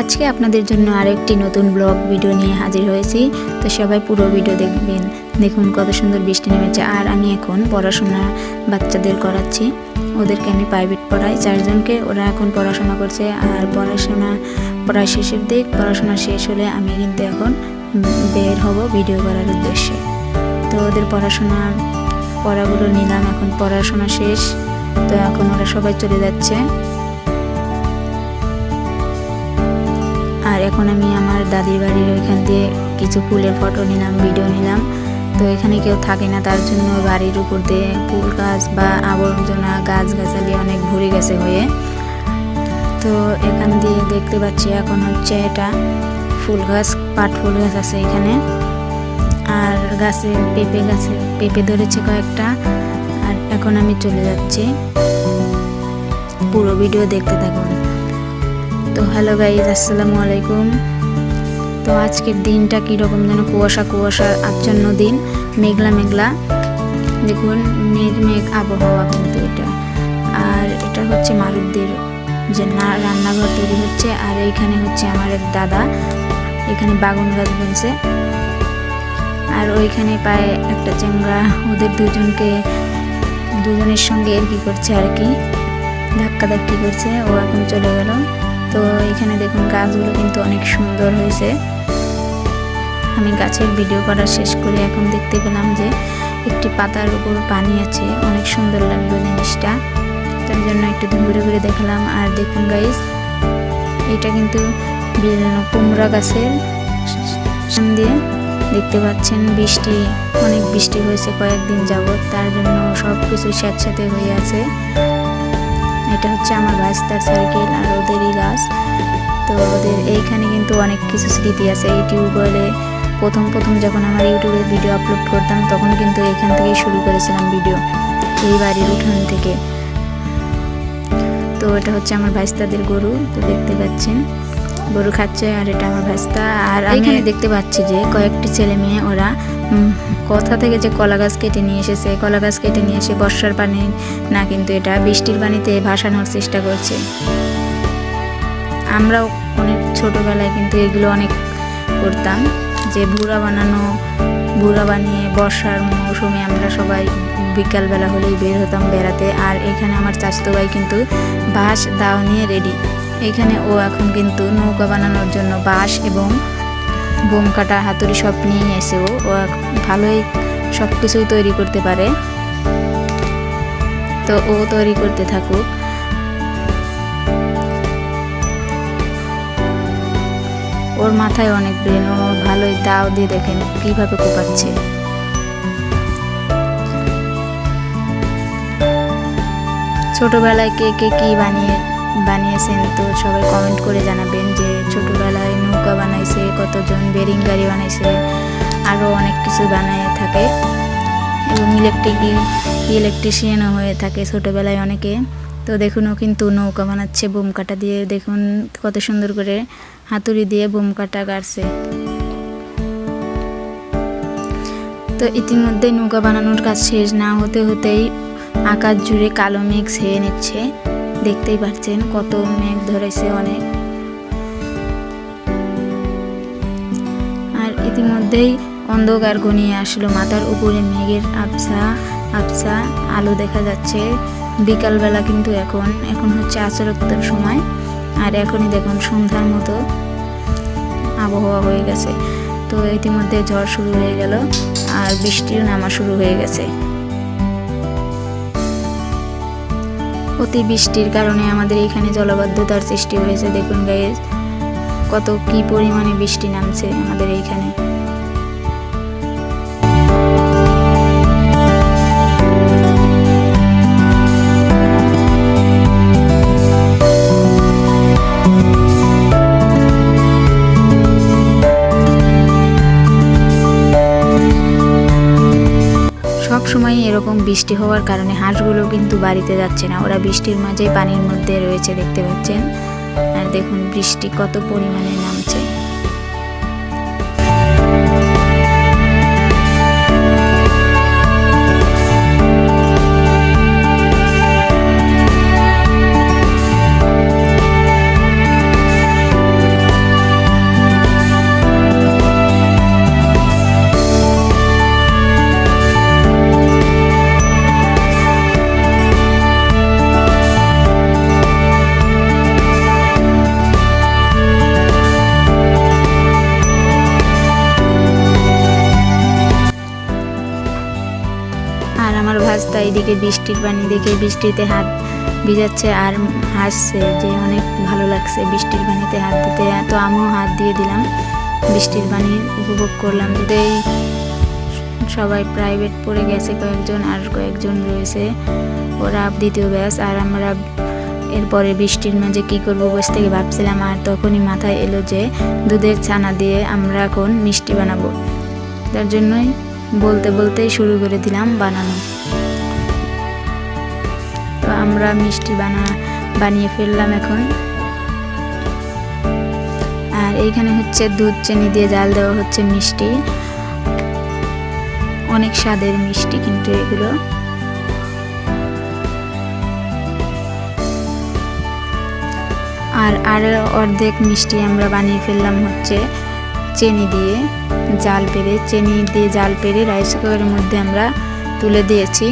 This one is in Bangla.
আজকে আপনাদের জন্য আরেকটি নতুন ব্লগ ভিডিও নিয়ে হাজির হয়েছি। তো সবাই পুরো ভিডিও দেখবেন। দেখুন কত সুন্দর বৃষ্টি নেমেছে। আর আমি এখন পড়াশোনা বাচ্চাদের করাচ্ছি। ওদেরকে আমি প্রাইভেট পড়াই। চারজনকে ওরা এখন পড়াশোনা করছে। আর পড়াশোনা পড়ায় শেষের দিক, পড়াশোনা শেষ হলে আমি কিন্তু এখন বের হব ভিডিও করার উদ্দেশ্যে। তো ওদের পড়াশোনা, পড়াগুলো নিলাম। এখন পড়াশোনা শেষ। তো এখন ওরা সবাই চলে যাচ্ছে। এখন আমি আমার দাদির বাড়ির ওইখান দিয়ে কিছু ফুলের ফটো নিলাম ভিডিও নিলাম। তো এখানে কেউ থাকে না, তার জন্য বাড়ির উপর দিয়ে ফুল গাছ বা আবর্জনা গাছ গাছালি অনেক ভরে গেছে হয়ে। তো এখান দিয়ে দেখতে পাচ্ছি এখন হচ্ছে এটা ফুল গাছ, পাট ফুল গাছ আছে এখানে। আর গাছে পেঁপে গাছে, পেঁপে ধরেছে কয়েকটা। আর এখন আমি চলে যাচ্ছি। পুরো ভিডিও দেখতে থাকুন। তো হ্যালো গাইজ, আসসালামু আলাইকুম। তো আজকের দিনটা কীরকম যেন কুয়াশা কুয়াশা আচ্ছন্ন দিন, মেঘলা মেঘলা। দেখুন, মেঘ মেঘ আবহাওয়া কিন্তু এটা। আর এটা হচ্ছে মারুদদের যে না, রান্নাঘর তৈরি হচ্ছে, আর এইখানে হচ্ছে আমার এক দাদা। এখানে বাগুন গাছ বুনছে। আর ওইখানে পায়ে একটা চ্যাংড়া ওদের দুজনকে, দুজনের সঙ্গে আর কি করছে আর কি। ধাক্কা ধাক্কি করছে, ও এখন চলে গেল। তো এখানে দেখুন গাছগুলো কিন্তু অনেক সুন্দর হয়েছে। আমি গাছের ভিডিও করা শেষ করে এখন দেখতে পেলাম যে একটি পাতার উপর পানি আছে। অনেক সুন্দর লাগল জিনিসটা। তার জন্য একটু ঘুরে ঘুরে দেখলাম। আর দেখুন গাইস এটা কিন্তু কুমড়া গাছের দিয়ে দেখতে পাচ্ছেন বৃষ্টি, অনেক বৃষ্টি হয়েছে কয়েকদিন যাবৎ। তার জন্য সব কিছু স্যাঁতস্যাঁতে হয়ে আছে। এটা হচ্ছে আমার ভাইস্তার সার্কেল আর ওদেরই গাছ তো ওদের এইখানে কিন্তু অনেক কিছু স্মৃতি আছে। ইউটিউবে প্রথম প্রথম যখন আমার ইউটিউবে ভিডিও আপলোড করতাম, তখন কিন্তু এখান থেকেই শুরু করেছিলাম ভিডিও এই বাড়ির উঠান থেকে। তো এটা হচ্ছে আমার ভাইস্তাদের গরু, তো দেখতে পাচ্ছেন। গরু খাচ্ছে আর এটা আমার ভাস্তা আর এখানে দেখতে পাচ্ছি যে কয়েকটি ছেলে মেয়ে ওরা কোথা থেকে যে কলা গাছ কেটে নিয়ে এসেছে কলা গাছ কেটে নিয়ে এসে বর্ষার পানি না কিন্তু এটা বৃষ্টির পানিতে ভাসানোর চেষ্টা করছে। আমরাও অনেক ছোটোবেলায় কিন্তু এগুলো অনেক করতাম যে ভুড়া বানানো ভুড়া বানিয়ে বর্ষার মৌসুমে আমরা সবাই বিকালবেলা হলেই বের হতাম বেড়াতে। আর এখানে আমার চাচতো ভাই কিন্তু বাঁশ দাও নিয়ে রেডি। এখানে ও এখন কিন্তু নৌকা বানানোর জন্য বাঁশ এবং বোম কাটা, হাতুড়ি সব নিয়ে এসে ও ও ভালোই সব কিছুই তৈরি করতে পারে। তো ও তৈরি করতে থাকুক। ওর মাথায় অনেক ব্রেন, ও ভালোই দাও দিয়ে দেখেন কীভাবে কোপাচ্ছে। ছোটবেলায় কে কে কী বানিয়ে বানিয়েছেন, তো সবাই কমেন্ট করে জানাবেন যে ছোটোবেলায় নৌকা বানাইছে, কতজন বেরিং গাড়ি বানাইছে আরও অনেক কিছু বানায় থাকে। এবং ইলেকট্রিক ইলেকট্রিশিয়ানও হয়ে থাকে ছোটোবেলায় অনেকে। তো দেখুন, ও কিন্তু নৌকা বানাচ্ছে, বোম কাটা দিয়ে। দেখুন, কত সুন্দর করে হাতুড়ি দিয়ে বোম কাটা গাড়ছে। তো ইতিমধ্যে নৌকা বানানোর কাজ শেষ না হতে হতেই আকাশ জুড়ে কালো মেঘ ছেয়ে নিচ্ছে। দেখতেই পাচ্ছেন কত মেঘ ধরেছে অনেক। আর ইতিমধ্যেই অন্ধকার ঘনিয়ে আসলো মাথার উপরে মেঘের আবসা আবসা আলো দেখা যাচ্ছে। বিকালবেলা কিন্তু এখন এখন হচ্ছে আচরক্তর সময়। আর এখনই দেখুন সন্ধ্যার মতো আবহাওয়া হয়ে গেছে। তো ইতিমধ্যে ঝড় শুরু হয়ে গেল, আর বৃষ্টিও নামা শুরু হয়ে গেছে। অতি বৃষ্টির কারণে আমাদের এখানে জলবদ্ধতার সৃষ্টি হয়েছে। দেখুন গায়ে কত কি পরিমাণে বৃষ্টি নামছে আমাদের এইখানে এরকম বৃষ্টি হওয়ার কারণে হাঁসগুলো কিন্তু বাড়িতে যাচ্ছে না। ওরা বৃষ্টির মাঝে পানির মধ্যে রয়েছে, দেখতে পাচ্ছেন? আর দেখুন, বৃষ্টি কত পরিমাণে নামছে। এইদিকে বৃষ্টির পানি দেখে বৃষ্টিতে হাত ভিজাচ্ছে আর হাসছে যে অনেক ভালো লাগছে বৃষ্টির পানিতে হাত দিতে। তো আমিও হাত দিয়ে দিলাম। বৃষ্টির পানি উপভোগ করলাম। দুটোই সবাই প্রাইভেট পড়ে গেছে কয়েকজন আর কয়েকজন রয়েছে। ওরা দ্বিতীয় ব্যাস আর আমরা এরপরে বৃষ্টির মাঝে কি করব বসে থেকে ভাবছিলাম আর তখনই মাথায় এলো যে দুধের ছানা দিয়ে আমরা এখন মিষ্টি বানাবো। তার জন্যই বলতে বলতেই শুরু করে দিলাম বানানো। আমরা মিষ্টি বানা, বানিয়ে ফেললাম এখন। আর এইখানে হচ্ছে দুধ চিনি দিয়ে জাল দেওয়া হচ্ছে মিষ্টি। অনেক স্বাদের মিষ্টি কিন্তু এগুলো। আর আর অর্ধেক মিষ্টি আমরা বানিয়ে ফেললাম হচ্ছে চিনি দিয়ে জাল পেরে। চিনি দিয়ে জাল পেরে রাইস কুকারের মধ্যে আমরা তুলে দিয়েছি।